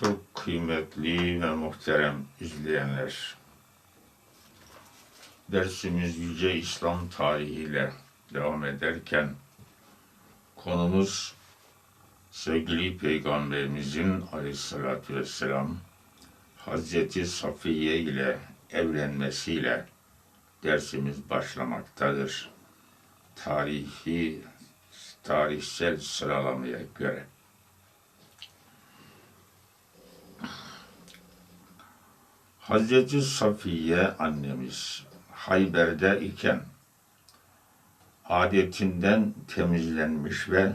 Çok kıymetli ve muhterem izleyenler. Dersimiz Yüce İslam tarihiyle devam ederken konumuz sevgili Peygamberimizin aleyhissalatü vesselam Hazreti Safiye ile evlenmesiyle dersimiz başlamaktadır. Tarihi, tarihsel sıralamaya göre. Hazreti Safiye annemiz Hayber'de iken adetinden temizlenmiş ve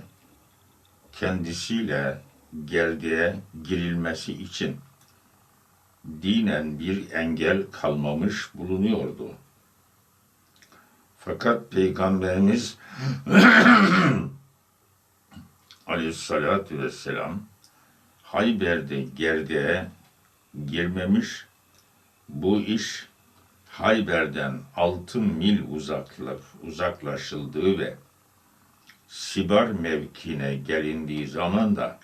kendisiyle gerdeğe girilmesi için dinen bir engel kalmamış bulunuyordu. Fakat Peygamberimiz aleyhissalatü vesselam Hayber'de gerdeğe girmemiş bu iş Hayber'den altı mil uzakla, uzaklaşıldığı ve Sibar mevkine gelindiği zaman da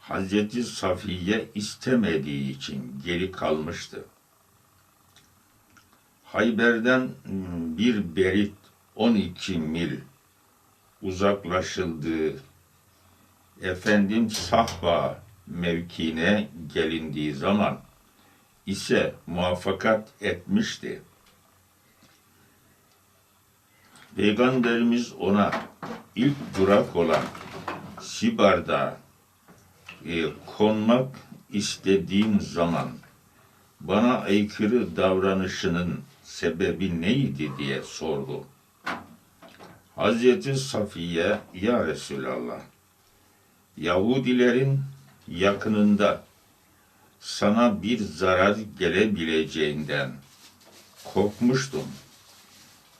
Hazreti Safiye istemediği için geri kalmıştı. Hayber'den hmm, bir berit 12 mil uzaklaşıldığı efendim Sahba mevkine gelindiği zaman ise muvaffakat etmişti. Peygamberimiz ona ilk durak olan Sibar'da e, konmak istediğim zaman bana aykırı davranışının sebebi neydi diye sordu. Hazreti Safiye, ya Resulallah, Yahudilerin yakınında sana bir zarar gelebileceğinden korkmuştum.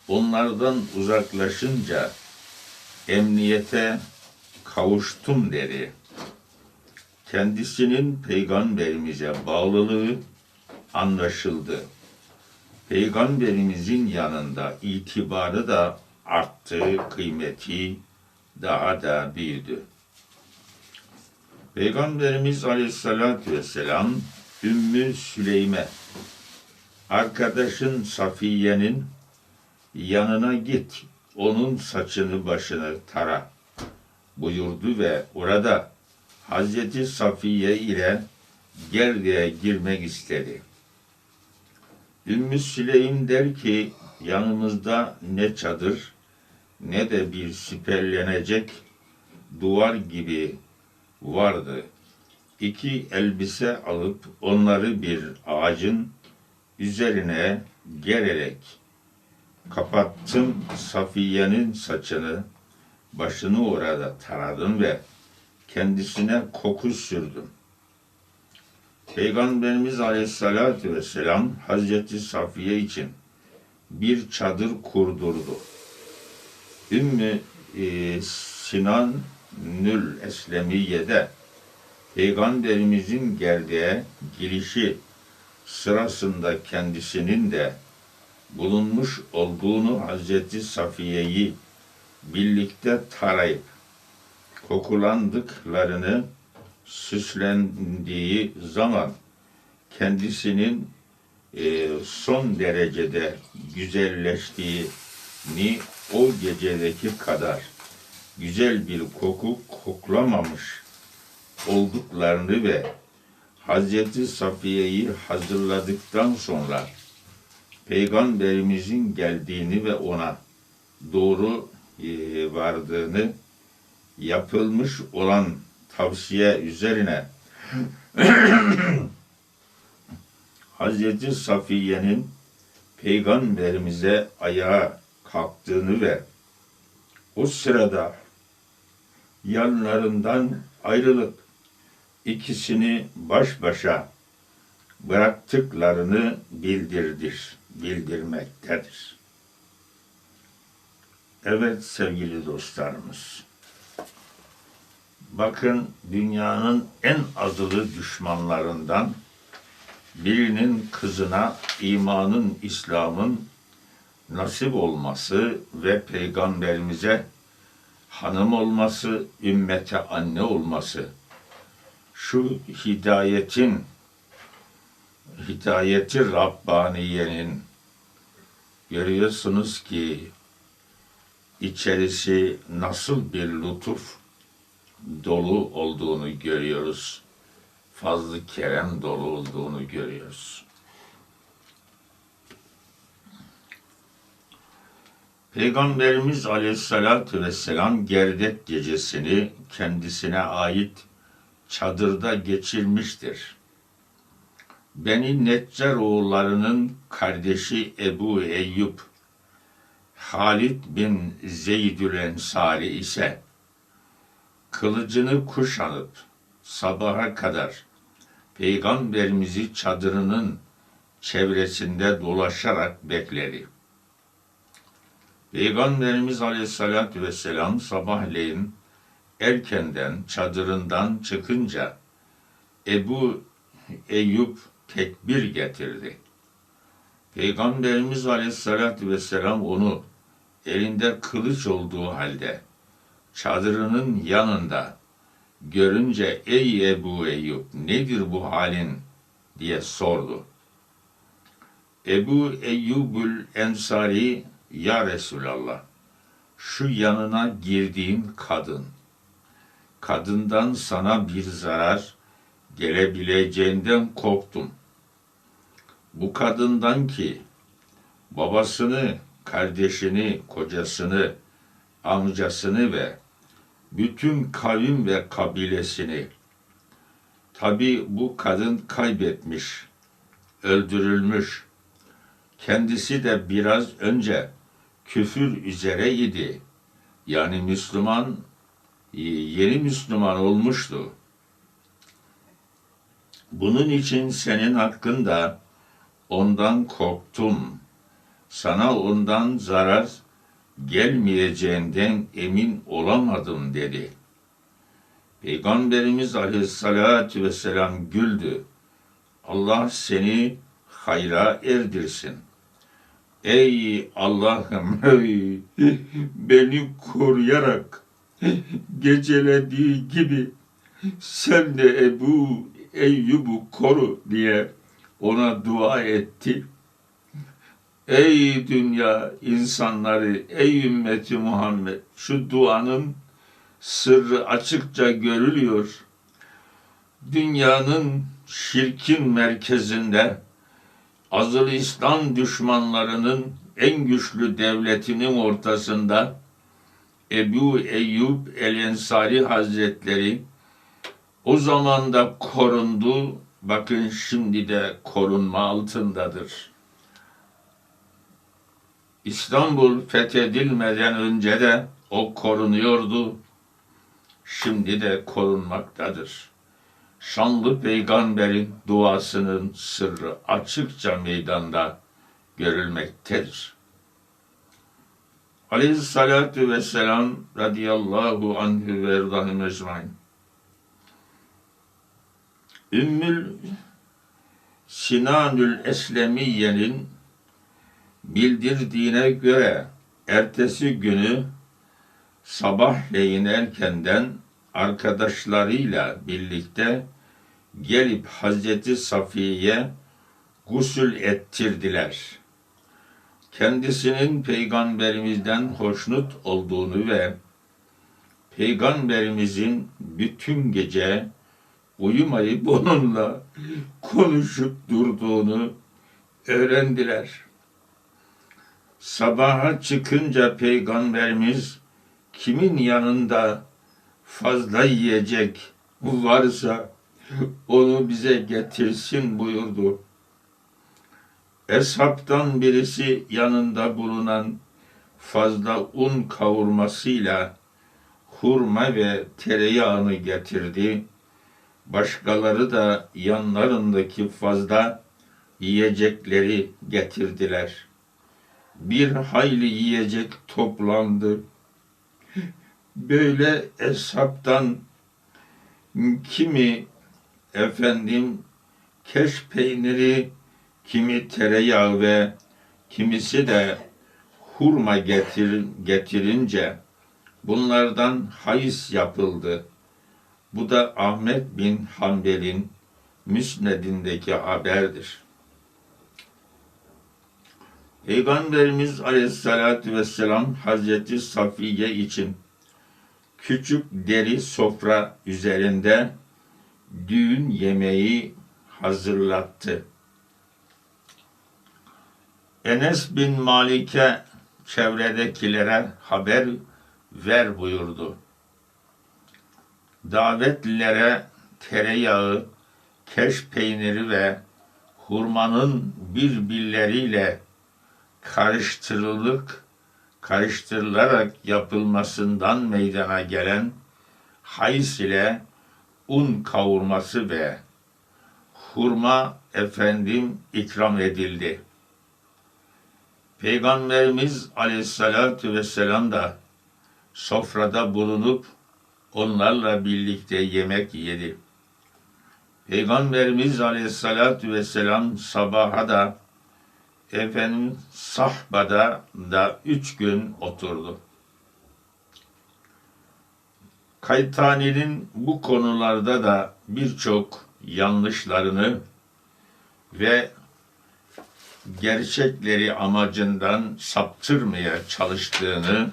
Onlardan uzaklaşınca emniyete kavuştum dedi. Kendisinin peygamberimize bağlılığı anlaşıldı. Peygamberimizin yanında itibarı da arttı, kıymeti daha da büyüdü. Peygamberimiz Aleyhisselatü Vesselam Ümmü Süleyme arkadaşın Safiye'nin yanına git onun saçını başını tara buyurdu ve orada Hazreti Safiye ile gerdeğe girmek istedi. Ümmü Süleym der ki yanımızda ne çadır ne de bir siperlenecek duvar gibi vardı. İki elbise alıp onları bir ağacın üzerine gererek kapattım Safiye'nin saçını, başını orada taradım ve kendisine koku sürdüm. Peygamberimiz Aleyhisselatü Vesselam Hazreti Safiye için bir çadır kurdurdu. Ümmü e, Sinan Nül Eslemiye'de Peygamberimizin gerdeğe girişi sırasında kendisinin de bulunmuş olduğunu Hazreti Safiye'yi birlikte tarayıp kokulandıklarını süslendiği zaman kendisinin e, son derecede güzelleştiğini o gecedeki kadar güzel bir koku koklamamış olduklarını ve Hazreti Safiye'yi hazırladıktan sonra Peygamberimizin geldiğini ve ona doğru e, vardığını yapılmış olan tavsiye üzerine Hazreti Safiye'nin peygamberimize ayağa kalktığını ve o sırada yanlarından ayrılıp ikisini baş başa bıraktıklarını bildirdir, bildirmektedir. Evet sevgili dostlarımız. Bakın dünyanın en azılı düşmanlarından birinin kızına imanın, İslam'ın nasip olması ve peygamberimize hanım olması, ümmete anne olması şu hidayetin hidayeti Rabbaniye'nin görüyorsunuz ki içerisi nasıl bir lütuf dolu olduğunu görüyoruz. Fazlı kerem dolu olduğunu görüyoruz. Peygamberimiz Aleyhisselatü Vesselam Gerdek gecesini kendisine ait çadırda geçirmiştir. Beni Neccar oğullarının kardeşi Ebu Eyyub, Halid bin Zeydül Ensari ise kılıcını kuşanıp sabaha kadar Peygamberimizi çadırının çevresinde dolaşarak bekledi. Peygamberimiz Aleyhisselatü Vesselam sabahleyin erkenden çadırından çıkınca Ebu Eyyub tekbir getirdi. Peygamberimiz Aleyhisselatü Vesselam onu elinde kılıç olduğu halde çadırının yanında görünce ey Ebu Eyyub nedir bu halin diye sordu. Ebu Eyyubül Ensari ya Resulallah şu yanına girdiğin kadın kadından sana bir zarar gelebileceğinden korktum. Bu kadından ki babasını, kardeşini, kocasını, amcasını ve bütün kavim ve kabilesini tabi bu kadın kaybetmiş, öldürülmüş. Kendisi de biraz önce küfür üzereydi. Yani Müslüman yeni Müslüman olmuştu. Bunun için senin hakkında ondan korktum. Sana ondan zarar gelmeyeceğinden emin olamadım dedi. Peygamberimiz aleyhissalatü vesselam güldü. Allah seni hayra erdirsin. Ey Allah'ım beni koruyarak gecelediği gibi sen de Ebu Eyyub'u koru diye ona dua etti. Ey dünya insanları, ey ümmeti Muhammed, şu duanın sırrı açıkça görülüyor. Dünyanın şirkin merkezinde azılı İslam düşmanlarının en güçlü devletinin ortasında Ebu Eyyub el-Ensari Hazretleri o zaman da korundu, bakın şimdi de korunma altındadır. İstanbul fethedilmeden önce de o korunuyordu, şimdi de korunmaktadır. Şanlı peygamberin duasının sırrı açıkça meydanda görülmektedir. Aleyhissalatu vesselam radıyallahu anhü ve erdahü mecmain. Ümmül Sinanül Eslemiye'nin bildirdiğine göre ertesi günü sabahleyin erkenden arkadaşlarıyla birlikte gelip Hazreti Safiye gusül ettirdiler. Kendisinin peygamberimizden hoşnut olduğunu ve peygamberimizin bütün gece uyumayıp onunla konuşup durduğunu öğrendiler. Sabaha çıkınca peygamberimiz kimin yanında fazla yiyecek varsa onu bize getirsin buyurdu. Eshaptan birisi yanında bulunan fazla un kavurmasıyla hurma ve tereyağını getirdi. Başkaları da yanlarındaki fazla yiyecekleri getirdiler. Bir hayli yiyecek toplandı. Böyle eshaptan kimi efendim keş peyniri, kimi tereyağı ve kimisi de hurma getir, getirince bunlardan hayız yapıldı. Bu da Ahmet bin Hanbel'in Müsned'indeki haberdir. Peygamberimiz Aleyhisselatü Vesselam Hazreti Safiye için küçük deri sofra üzerinde düğün yemeği hazırlattı. Enes bin Malik'e çevredekilere haber ver buyurdu. Davetlilere tereyağı, keş peyniri ve hurmanın birbirleriyle karıştırılık, karıştırılarak yapılmasından meydana gelen hays ile un kavurması ve hurma efendim ikram edildi. Peygamberimiz aleyhissalatu vesselam da sofrada bulunup onlarla birlikte yemek yedi. Peygamberimiz aleyhissalatu vesselam sabaha da efendim sahbada da üç gün oturdu. Kaytani'nin bu konularda da birçok yanlışlarını ve gerçekleri amacından saptırmaya çalıştığını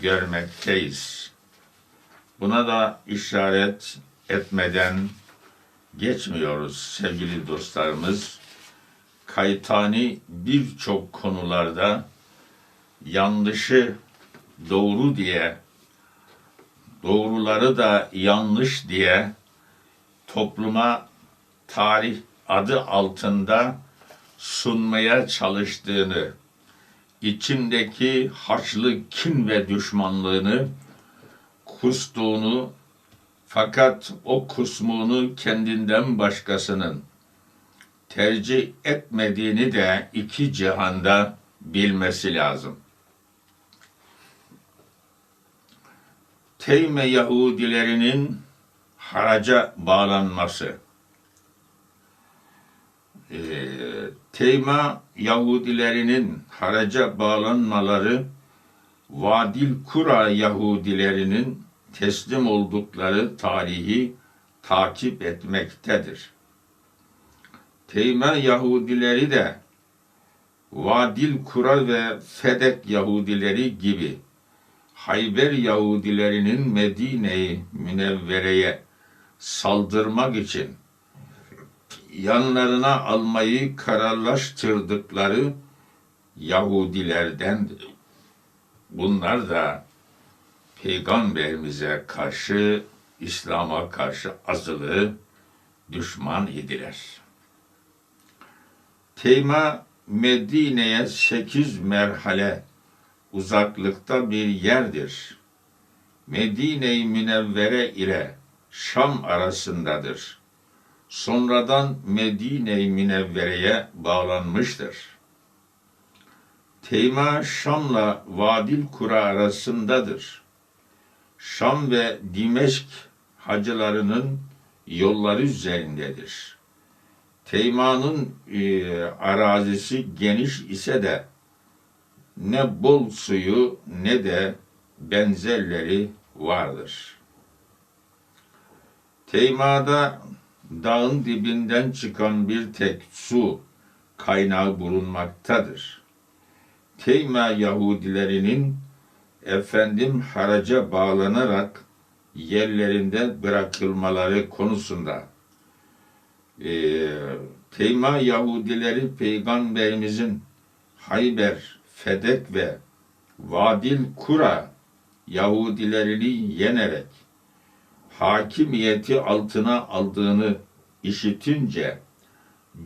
görmekteyiz. Buna da işaret etmeden geçmiyoruz sevgili dostlarımız. Kaytani birçok konularda yanlışı doğru diye, doğruları da yanlış diye topluma tarih adı altında sunmaya çalıştığını, içindeki haçlı kin ve düşmanlığını kustuğunu fakat o kusmuğunu kendinden başkasının tercih etmediğini de iki cihanda bilmesi lazım. Teyme Yahudilerinin haraca bağlanması. Ee, Teyma Yahudilerinin haraca bağlanmaları Vadil Kura Yahudilerinin teslim oldukları tarihi takip etmektedir. Teyme Yahudileri de Vadil Kura ve Fedek Yahudileri gibi Hayber Yahudilerinin Medine-i Münevvere'ye saldırmak için yanlarına almayı kararlaştırdıkları Yahudilerdendir. Bunlar da peygamberimize karşı, İslam'a karşı azılı düşman idiler. Teyma Medine'ye sekiz merhale uzaklıkta bir yerdir. Medine-i Münevvere ile Şam arasındadır. Sonradan Medine-i Münevvere'ye bağlanmıştır. Teyma Şam'la Vadil Kura arasındadır. Şam ve Dimeşk hacılarının yolları üzerindedir. Teyma'nın e, arazisi geniş ise de ne bol suyu ne de benzerleri vardır. Teyma'da dağın dibinden çıkan bir tek su kaynağı bulunmaktadır. Teyma Yahudilerinin efendim haraca bağlanarak yerlerinde bırakılmaları konusunda e, Teyma Yahudileri Peygamberimizin Hayber, Fedek ve Vadil Kura Yahudilerini yenerek hakimiyeti altına aldığını işitince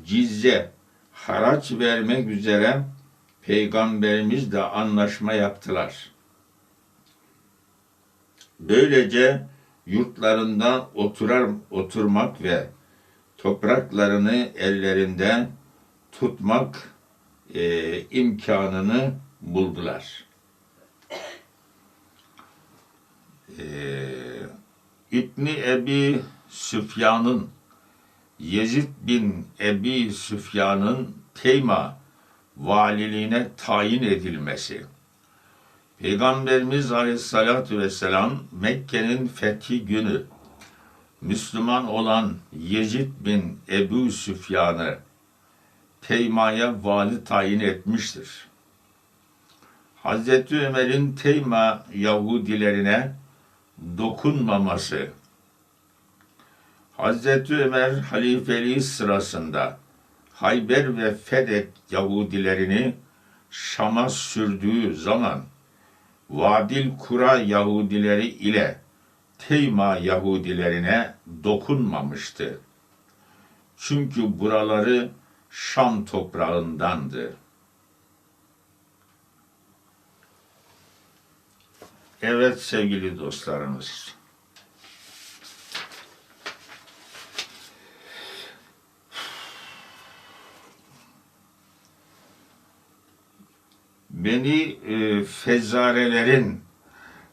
cizye, haraç vermek üzere Peygamberimiz de anlaşma yaptılar. Böylece yurtlarında oturar oturmak ve topraklarını ellerinde tutmak e, imkanını buldular. E, İbni Ebi Süfyan'ın Yezid bin Ebi Süfyan'ın Teyma valiliğine tayin edilmesi. Peygamberimiz Aleyhisselatü Vesselam Mekke'nin fethi günü Müslüman olan Yezid bin Ebu Süfyan'ı Teyma'ya vali tayin etmiştir. Hazreti Ömer'in Teyma Yahudilerine dokunmaması, Hazreti Ömer halifeliği sırasında Hayber ve Fedek Yahudilerini Şam'a sürdüğü zaman Vadil Kura Yahudileri ile Teyma Yahudilerine dokunmamıştı. Çünkü buraları Şam toprağındandı. Evet sevgili dostlarımız. Beni e, fezarelerin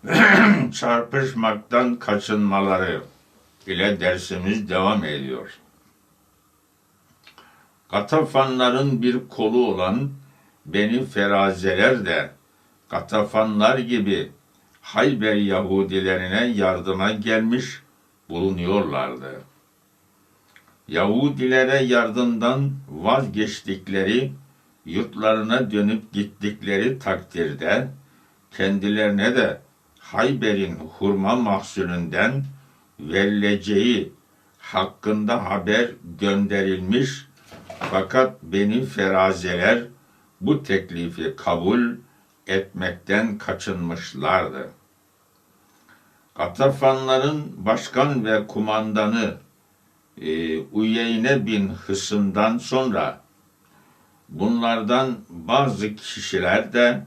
çarpışmaktan kaçınmaları ile dersimiz devam ediyor. Katafanların bir kolu olan Beni Ferazeler de Katafanlar gibi Hayber Yahudilerine yardıma gelmiş bulunuyorlardı. Yahudilere yardımdan vazgeçtikleri, yurtlarına dönüp gittikleri takdirde kendilerine de Hayber'in hurma mahsulünden verileceği hakkında haber gönderilmiş fakat beni ferazeler bu teklifi kabul etmekten kaçınmışlardı. Katafanların başkan ve kumandanı e, Uyeyne bin Hısım'dan sonra bunlardan bazı kişiler de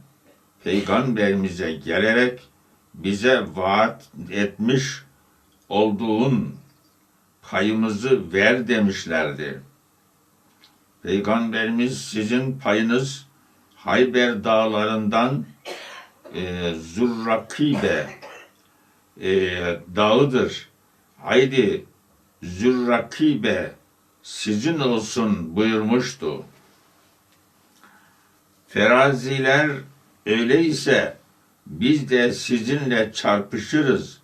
peygamberimize gelerek bize vaat etmiş olduğun payımızı ver demişlerdi. Peygamberimiz sizin payınız Hayber dağlarından e, Zurrakibe e, dağıdır. Haydi Zürrakibe sizin olsun buyurmuştu. Feraziler öyleyse biz de sizinle çarpışırız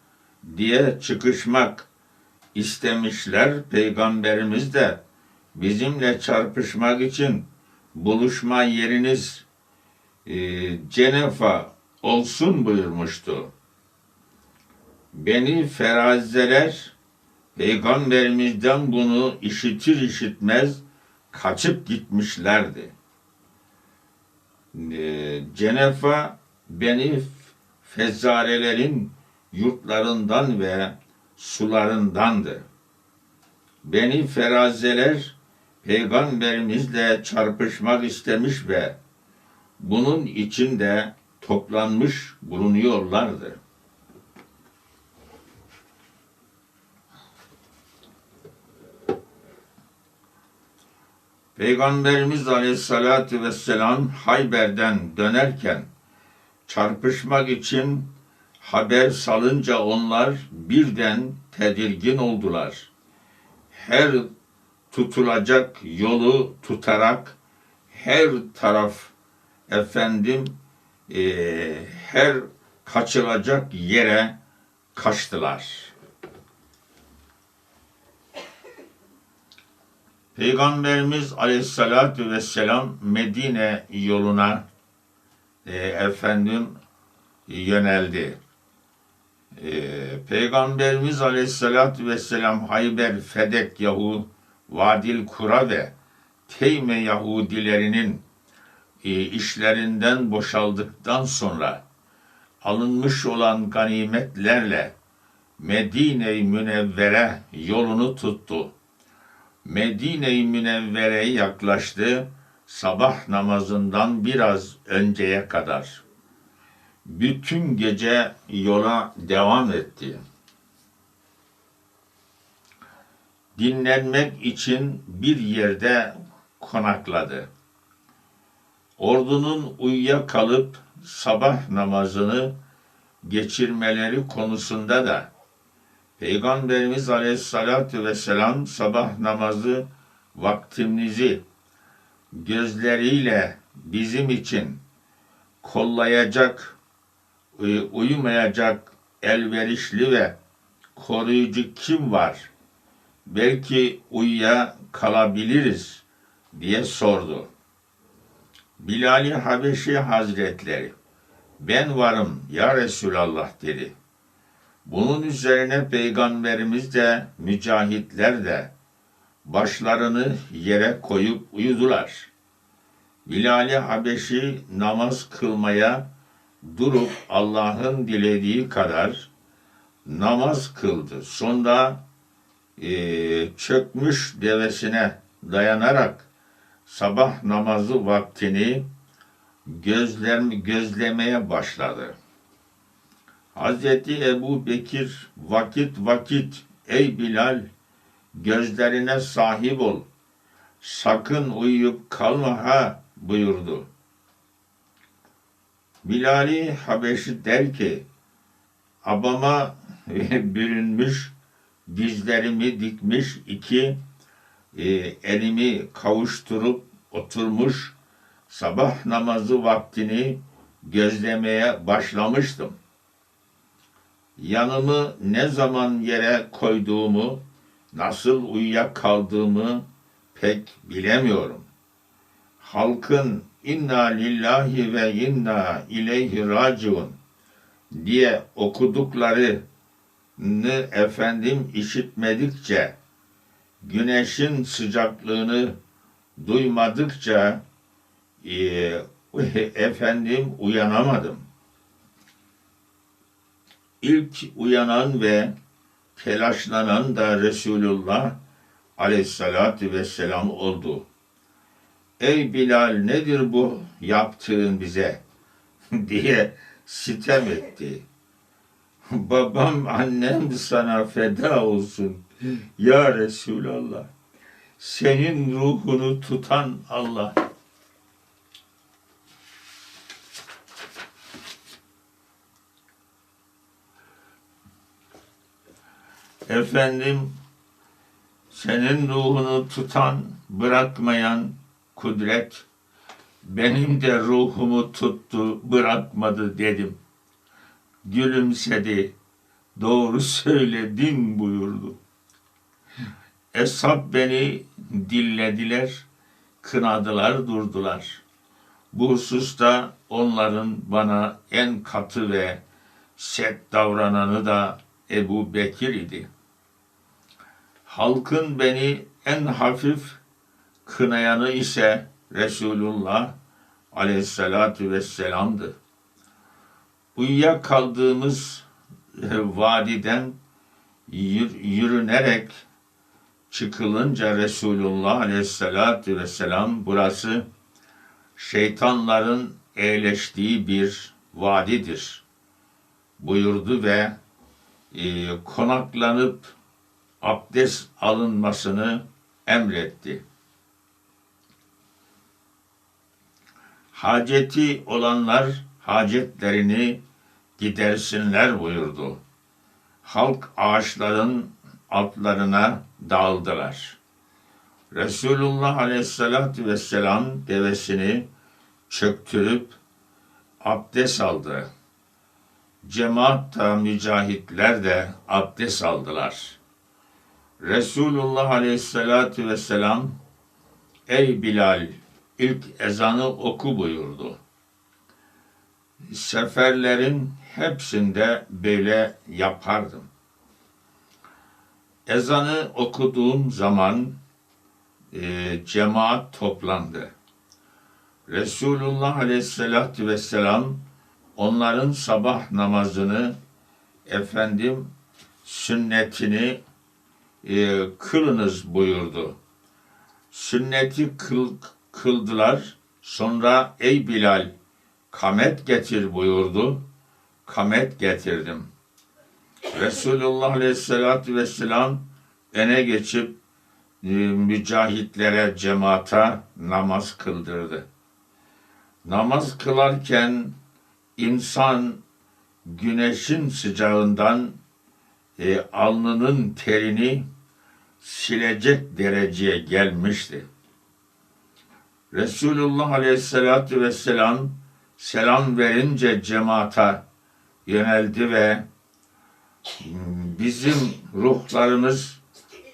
diye çıkışmak istemişler. Peygamberimiz de bizimle çarpışmak için buluşma yeriniz e, Cenefa olsun buyurmuştu. Beni ferazeler Peygamberimizden bunu işitir işitmez kaçıp gitmişlerdi. E, Cenefa beni fezzarelerin yurtlarından ve sularındandı. Beni ferazeler peygamberimizle çarpışmak istemiş ve bunun içinde toplanmış bulunuyorlardı. Peygamberimiz Aleyhisselatü Vesselam Hayber'den dönerken çarpışmak için haber salınca onlar birden tedirgin oldular. Her tutulacak yolu tutarak her taraf efendim e, her kaçılacak yere kaçtılar. Peygamberimiz Aleyhisselatü Vesselam Medine yoluna e, efendim yöneldi. E, Peygamberimiz Aleyhisselatü Vesselam Hayber, Fedek Yahu, Vadil Kura ve Teyme Yahudilerinin e, işlerinden boşaldıktan sonra alınmış olan ganimetlerle Medine-i Münevvere yolunu tuttu. Medine-i Münevvere'ye yaklaştı sabah namazından biraz önceye kadar. Bütün gece yola devam etti. Dinlenmek için bir yerde konakladı. Ordunun uyuya kalıp sabah namazını geçirmeleri konusunda da Peygamberimiz Aleyhisselatü Vesselam sabah namazı vaktimizi gözleriyle bizim için kollayacak, uyumayacak elverişli ve koruyucu kim var belki uyuya kalabiliriz diye sordu. Bilal-i Habeşi Hazretleri ben varım ya Resulallah dedi. Bunun üzerine peygamberimiz de mücahitler de başlarını yere koyup uyudular. Bilal-i Habeşi namaz kılmaya durup Allah'ın dilediği kadar namaz kıldı. Sonra eee, çökmüş devesine dayanarak sabah namazı vaktini gözlem, gözlemeye başladı. Hazreti Ebu Bekir vakit vakit ey Bilal gözlerine sahip ol. Sakın uyuyup kalma ha buyurdu. Bilali Habeşi der ki abama bürünmüş dizlerimi dikmiş iki e, elimi kavuşturup oturmuş sabah namazı vaktini gözlemeye başlamıştım. Yanımı ne zaman yere koyduğumu, nasıl uyuyakaldığımı pek bilemiyorum. Halkın inna lillahi ve inna ileyhi raciun diye okuduklarını efendim işitmedikçe, güneşin sıcaklığını duymadıkça e, efendim uyanamadım. İlk uyanan ve telaşlanan da Resulullah aleyhissalatü vesselam oldu. Ey Bilal nedir bu yaptığın bize diye sitem etti. Babam annem sana feda olsun ya Resulallah. Senin ruhunu tutan Allah. Efendim senin ruhunu tutan, bırakmayan kudret benim de ruhumu tuttu, bırakmadı dedim. Gülümsedi, doğru söyledin buyurdu. Eshab beni dillediler, kınadılar, durdular. Bu hususta onların bana en katı ve sert davrananı da Ebu Bekir idi. Halkın beni en hafif kınayanı ise Resulullah aleyhissalatu vesselam'dı. Uyuyakaldığımız vadiden yür- yürünerek çıkılınca Resulullah aleyhissalatu vesselam burası şeytanların eğleştiği bir vadidir buyurdu ve e, konaklanıp abdest alınmasını emretti. Haceti olanlar hacetlerini gidersinler buyurdu. Halk ağaçların altlarına dağıldılar. Resulullah Aleyhisselatü Vesselam devesini çöktürüp abdest aldı. Cemaat da mücahitler de abdest aldılar. Resulullah Aleyhisselatü Vesselam Ey Bilal ilk ezanı oku buyurdu. Seferlerin hepsinde böyle yapardım. Ezanı okuduğum zaman e, cemaat toplandı. Resulullah Aleyhisselatü Vesselam onların sabah namazını efendim sünnetini e, kılınız buyurdu. Sünneti kıl, kıldılar. Sonra ey Bilal kamet getir buyurdu. Kamet getirdim. Resulullah Aleyhisselatü Vesselam öne geçip e, mücahitlere, cemaata namaz kıldırdı. Namaz kılarken insan güneşin sıcağından e, alnının terini silecek dereceye gelmişti. Resulullah Aleyhisselatü Vesselam selam verince cemaata yöneldi ve bizim ruhlarımız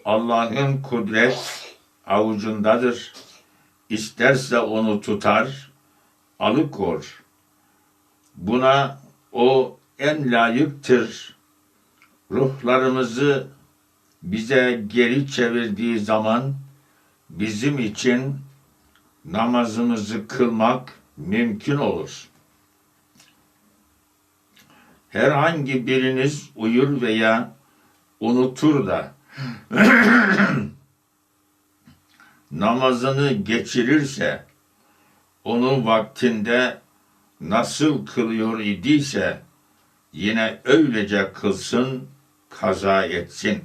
Allah'ın kudret avucundadır. İsterse onu tutar, alıkor. Buna o en layıktır. Ruhlarımızı bize geri çevirdiği zaman bizim için namazımızı kılmak mümkün olur. Herhangi biriniz uyur veya unutur da namazını geçirirse onu vaktinde nasıl kılıyor idiyse yine öylece kılsın, kaza etsin.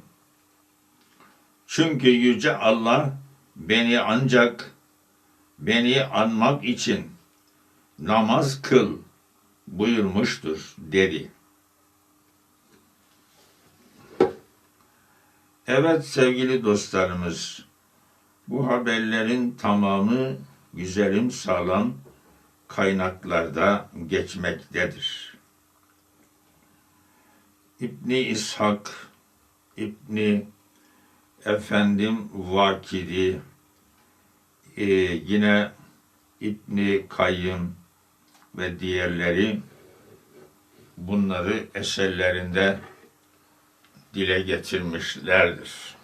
Çünkü Yüce Allah beni ancak beni anmak için namaz kıl buyurmuştur dedi. Evet sevgili dostlarımız, bu haberlerin tamamı güzelim sağlam kaynaklarda geçmektedir. İbni İshak, İbni efendim Vakidi, e, yine İbni Kayyım ve diğerleri bunları eserlerinde dile getirmişlerdir.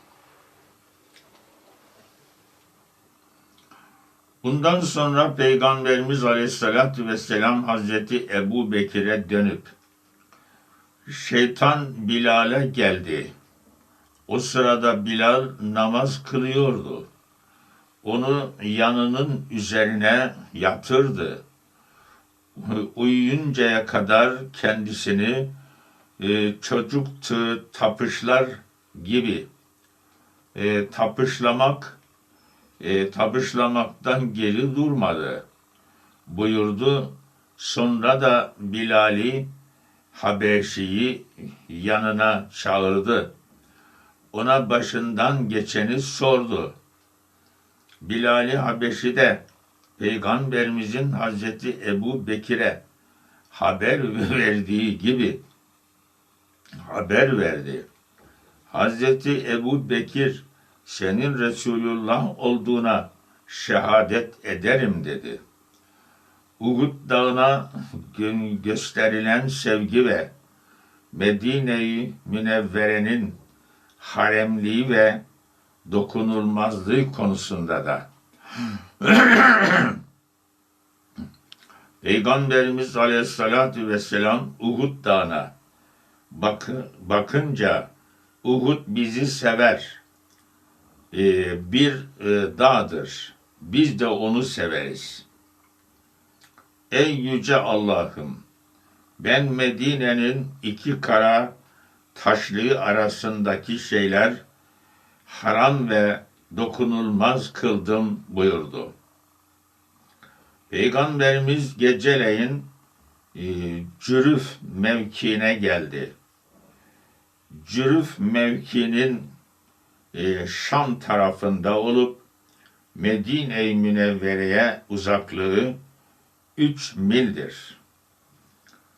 Bundan sonra Peygamberimiz Aleyhisselatü Vesselam Hazreti Ebu Bekir'e dönüp şeytan Bilal'e geldi. O sırada Bilal namaz kılıyordu. Onu yanının üzerine yatırdı. Uyuyuncaya kadar kendisini e, çocuktu tapışlar gibi e, tapışlamak e, tapışlamaktan geri durmadı. Buyurdu. Sonra da Bilal'i Habeşi'yi yanına çağırdı. Ona başından geçeni sordu. Bilal-i Habeşi de Peygamberimizin Hazreti Ebu Bekir'e haber verdiği gibi haber verdi. Hazreti Ebu Bekir senin Resulullah olduğuna şehadet ederim dedi. Uhud dağına gösterilen sevgi ve Medine-i Münevvere'nin haremliği ve dokunulmazlığı konusunda da Peygamberimiz Aleyhisselatü Vesselam Uhud Dağı'na bakı, bakınca Uhud bizi sever. Ee, bir e, dağdır. Biz de onu severiz. Ey yüce Allah'ım ben Medine'nin iki kara taşlığı arasındaki şeyler haram ve dokunulmaz kıldım buyurdu. Peygamberimiz geceleyin e, Cürüf mevkiine geldi. Cürüf mevkinin e, Şam tarafında olup Medine-i Münevvere'ye uzaklığı üç mildir.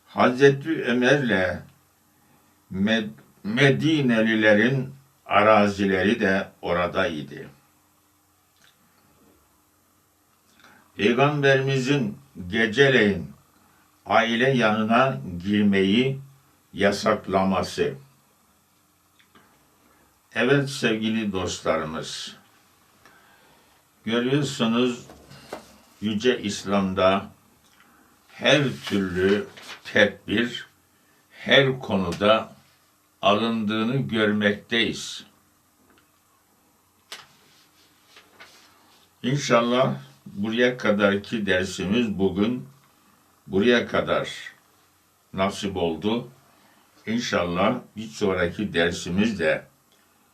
Hazreti Ömer'le Med Medinelilerin arazileri de oradaydı. Peygamberimizin geceleyin aile yanına girmeyi yasaklaması. Evet sevgili dostlarımız, görüyorsunuz Yüce İslam'da her türlü tedbir her konuda alındığını görmekteyiz. İnşallah buraya kadarki dersimiz bugün buraya kadar nasip oldu. İnşallah bir sonraki dersimiz de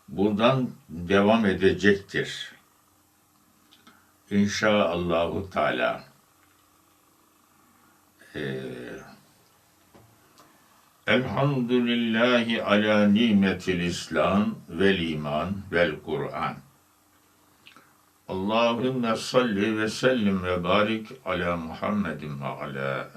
buradan devam edecektir. İnşaallahu Teala. Ee, Elhamdülillahi ala nimetil İslam vel iman vel Kur'an. Allahümme salli ve sellim ve barik ala Muhammedin ve ala